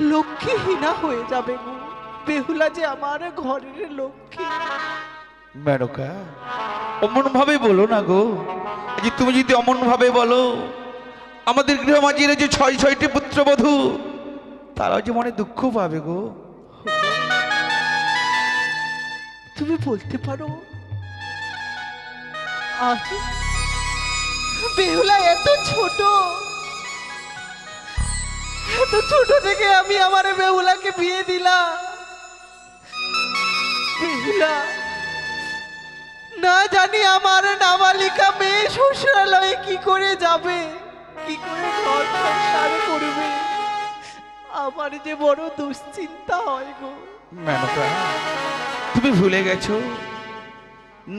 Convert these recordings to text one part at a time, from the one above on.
লক্ষ্মীহীনা হয়ে যাবে গো। বেহুলা যে আমার ঘরের লক্ষ্মী। মেনকা অমন ভাবে বলো না গো। যে তুমি যদি অমন ভাবে বলো আমাদের গৃহমাঝির যে ছয় ছয়টি পুত্রবধূ তারাও যে মনে দুঃখ পাবে গো। তুমি বলতে পারো আজ বেহুলা এত ছোট। এত ছোট থেকে আমি আমার বেহুলাকে বিয়ে দিলাম। না জানি আমার নাবালিকা মেয়ে শ্বশুরালয়ে কি করে যাবে, কি করে ঘর করবে। আমার যে বড় দুশ্চিন্তা হয় গো। মেনকা তুমি ভুলে গেছো?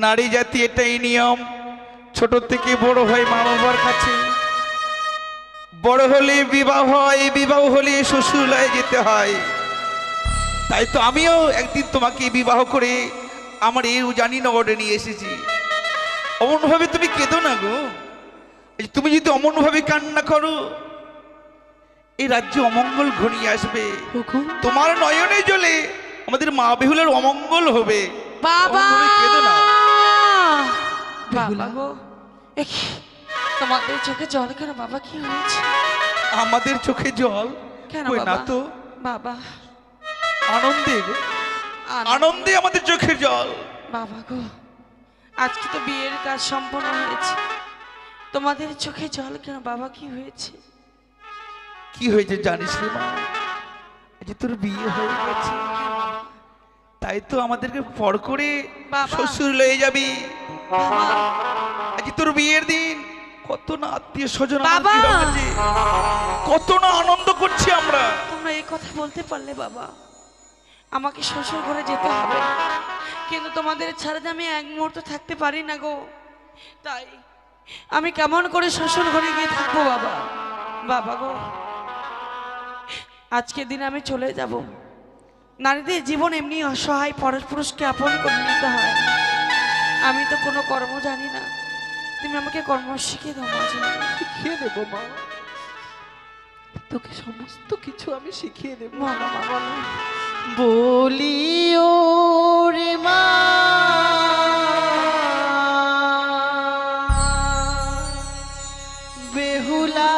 নারী জাতি এটাই নিয়ম। ছোট থেকে বড় হয় মা বাবার কাছে বড় হলে বিবাহ হয় বিবাহ হলে শ্বশুরালয়ে যেতে হয়। তাই তো আমিও একদিন তোমাকে বিবাহ করে আমার এই জানি নগরে নিয়ে এসেছি। অমনভাবে তুমি কেঁদো না গো। এই তুমি যদি অমনভাবে কান্না করো এই রাজ্যে অমঙ্গল ঘনিয়ে আসবে। তোমার নয়নে জ্বলে আমাদের মা বেহুলের অমঙ্গল হবে। বাবা! কেঁদো না। বাবা? তোমাদের চোখে জল কেন বাবা? কি হয়েছে? আমাদের চোখে জল? কেন না তো? বাবা। আনন্দে আনন্দে। আমাদের চোখের জল। বাবা গো আজকে তো বিয়ের কাজ সম্পন্ন হয়েছে। তোমাদের চোখে জল কেন বাবা? কি হয়েছে? কি হয়েছে জানিস রে মা? যে তোর বিয়ে হয়ে গেছে। তাই তো আমাদেরকে পর করে। শ্বশুর লয়ে যাবি। আজ তোর বিয়ের দিন। কত না আত্মীয় স্বজন বাবা। কত না আনন্দ করছি আমরা। তোমরা এই কথা বলতে পারলে বাবা। আমাকে শ্বশুর ঘরে যেতে হবে। কিন্তু তোমাদের ছাড়া আমি এক মুহূর্ত থাকতে পারি না গো। তাই আমি কেমন করে শ্বশুর ঘরে গিয়ে থাকব বাবা? বাবা গো আজকের দিন আমি চলে যাব। নারীদের জীবন এমনি অসহায় পরশ পুরুষকে আপন করে নিতে হয়। আমি তো কোনো কর্ম জানি না। তুমি আমাকে কর্ম শিখিয়ে দাও মাঝে শিখিয়ে দেবো মা। তোকে সমস্ত কিছু আমি শিখিয়ে দেবো। বলো মা বলো বলি ও রে মা। বেহুলা।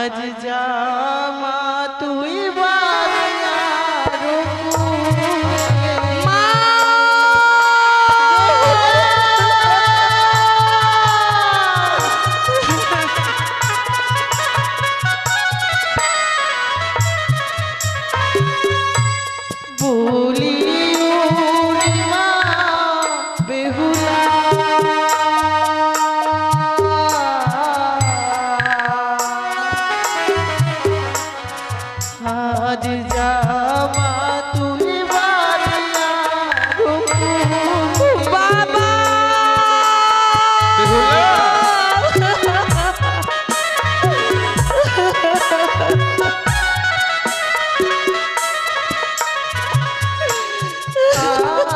আজ জামা বলি আর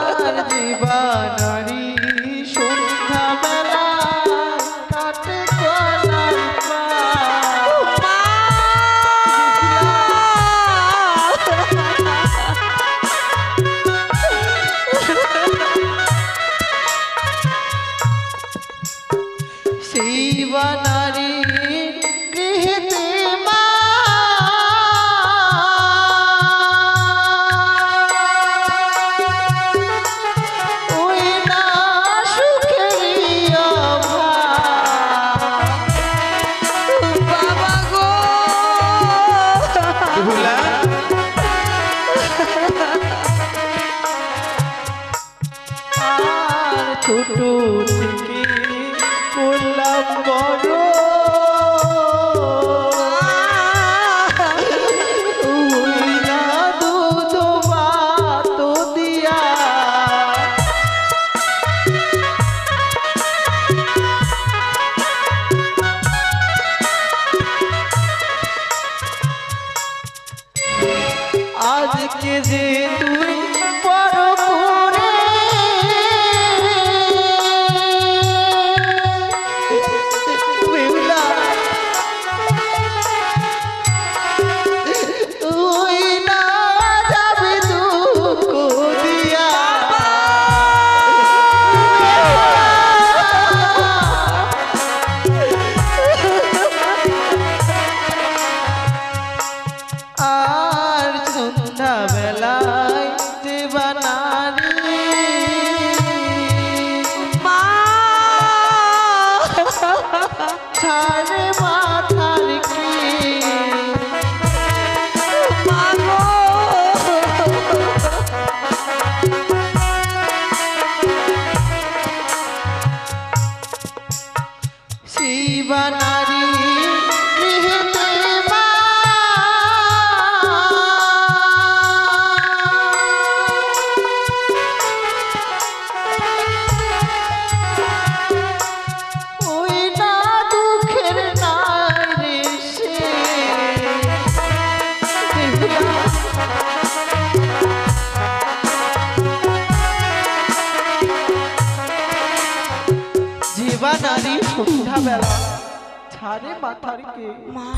মা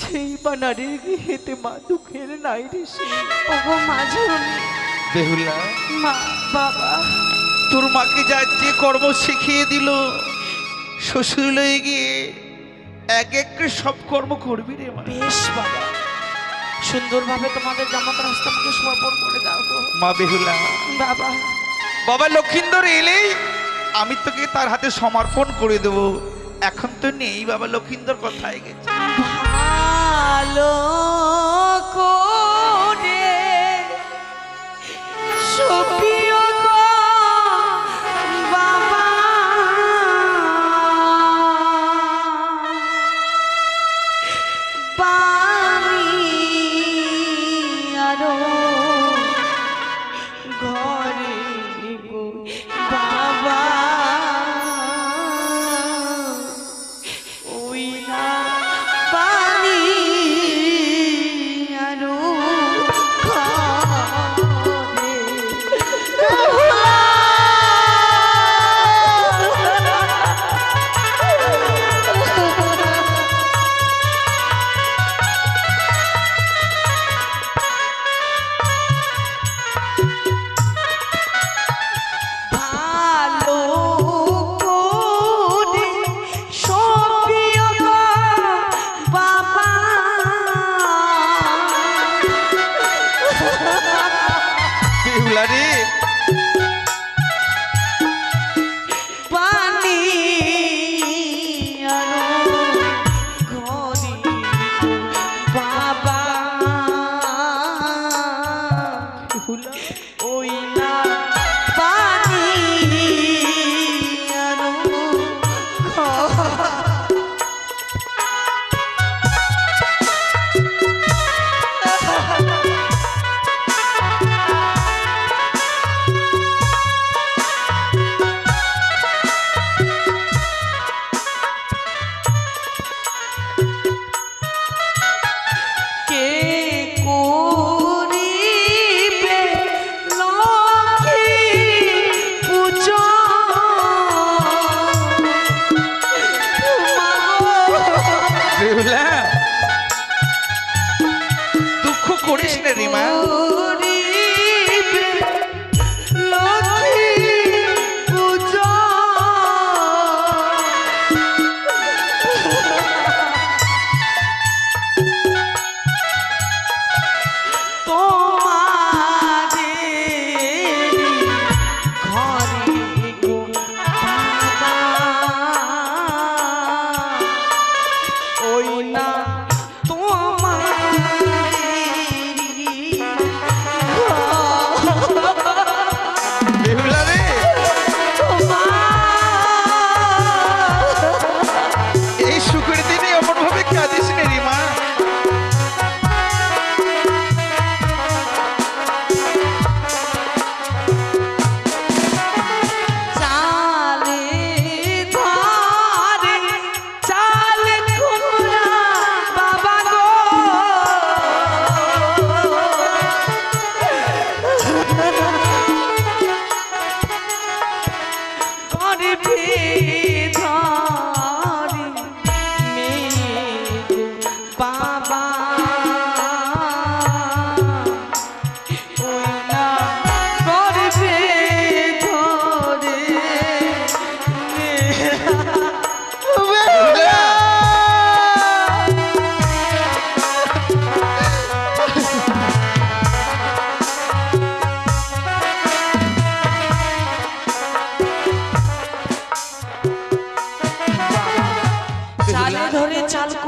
সেই বানারে গৃহেতে মা দুঃখের নাই রে সে। ওগো মা বেহুলা। মা বাবা। তোর মাকে যা যে কর্ম শিখিয়ে দিল শ্বশুর লয়ে গিয়ে এক এক করে সব কর্ম করবি রে মা। বেশ বাবা। সুন্দরভাবে তোমাদের জামাত রাস্তা আমাকে সমর্পণ করে দাও গো। মা বেহুলা। বাবা। বাবা লক্ষিন্দর এলেই আমি তোকে তার হাতে সমর্পণ করে দেবো। এখন তো নেই বাবা লক্ষিন্দর কোথায় গেছে। ভালো বেহুলা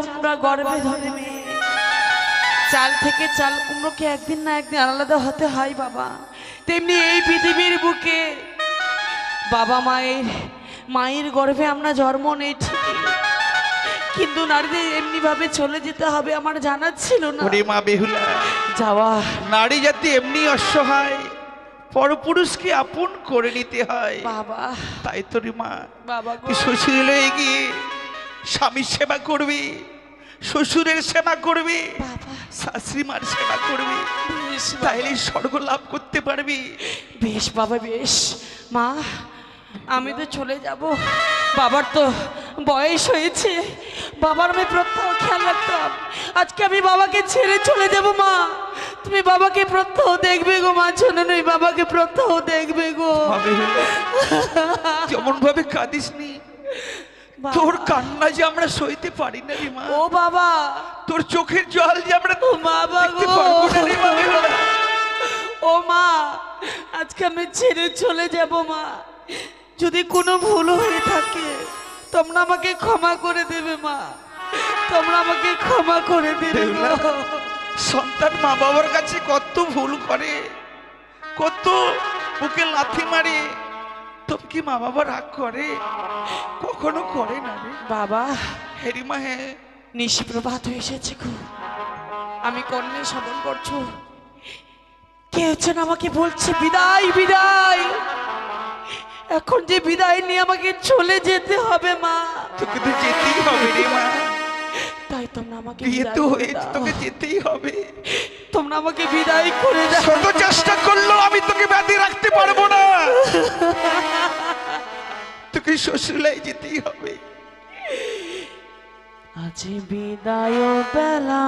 কুমড়া গর্বে ধরে মেয়ে চাল থেকে চাল কুমড়োকে একদিন না একদিন আলাদা হতে হয় বাবা। তেমনি এই পৃথিবীর বুকে বাবা মায়ের মায়ের গর্ভে আমরা জন্ম নেই কিন্তু নারীদের এমনি ভাবে চলে যেতে হবে আমার জানা ছিল না। ওরে মা বেহুলা। যাওয়া। নারী জাতি এমনি অসহায় পরপুরুষকে আপন করে নিতে হয়। বাবা। তাই তো রে মা বাবা তুই শ্বশুরে গিয়ে স্বামীর সেবা করবি। শ্বশুরের সেবা করবি বাবা। শাশুড়ি মার সেবা করবি। তাইলে স্বর্গ লাভ করতে পারবি। বেশ বাবা বেশ। মা আমি তো চলে যাব। বাবার তো বয়স হয়েছে। বাবার আমি প্রত্যহ খেয়াল রাখতাম। আজকে আমি বাবাকে ছেড়ে চলে যাব মা। তুমি বাবাকে প্রত্যহ দেখবে গো মা। শোনো নই বাবাকে প্রত্যহ দেখবে গো। কেমন ভাবে কাঁদিস নি। তোর কান্না যে আমরা সইতে পারি না রে মা। ও বাবা। তোর চোখের জল যে আমরা ও বাবা। মা। বেহুলা। ও মা আজকে আমি ছেড়ে চলে যাব মা। যদি কোনো ভুল হয়ে থাকে তোমরা আমাকে ক্ষমা করে দেবে মা। তোমরা আমাকে ক্ষমা করে দেবে। সন্তান মা বাবার কাছে কত ভুল করে কত বুকে লাথি মারে। তবে কি মা বাবা রাগ করে? কখনো করে না রে। বাবা হেরি মা হ্যাঁ নিশিপ্রভাত হয়ে এসেছে গো। আমি কর্ণে স্মরণ করছ। কে হচ্ছেন আমাকে বলছে বিদায় বিদায়। এখন যে বিদায় নিয়ে আমাকে চলে যেতে হবে মা। তোকে তো যেতেই হবে রে মা। তোমরা আমাকে বিয়ে বিদায় তো হয়েছে তোকে যেতেই হবে। তোমরা আমাকে বিদায় করে দাও। শত চেষ্টা করলেও আমি তোকে ব্যাধি রাখতে পারব না। তোকে শ্বশুরাই যেতেই হবে। আজ বিদায় বেলা।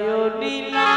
Ayo nila.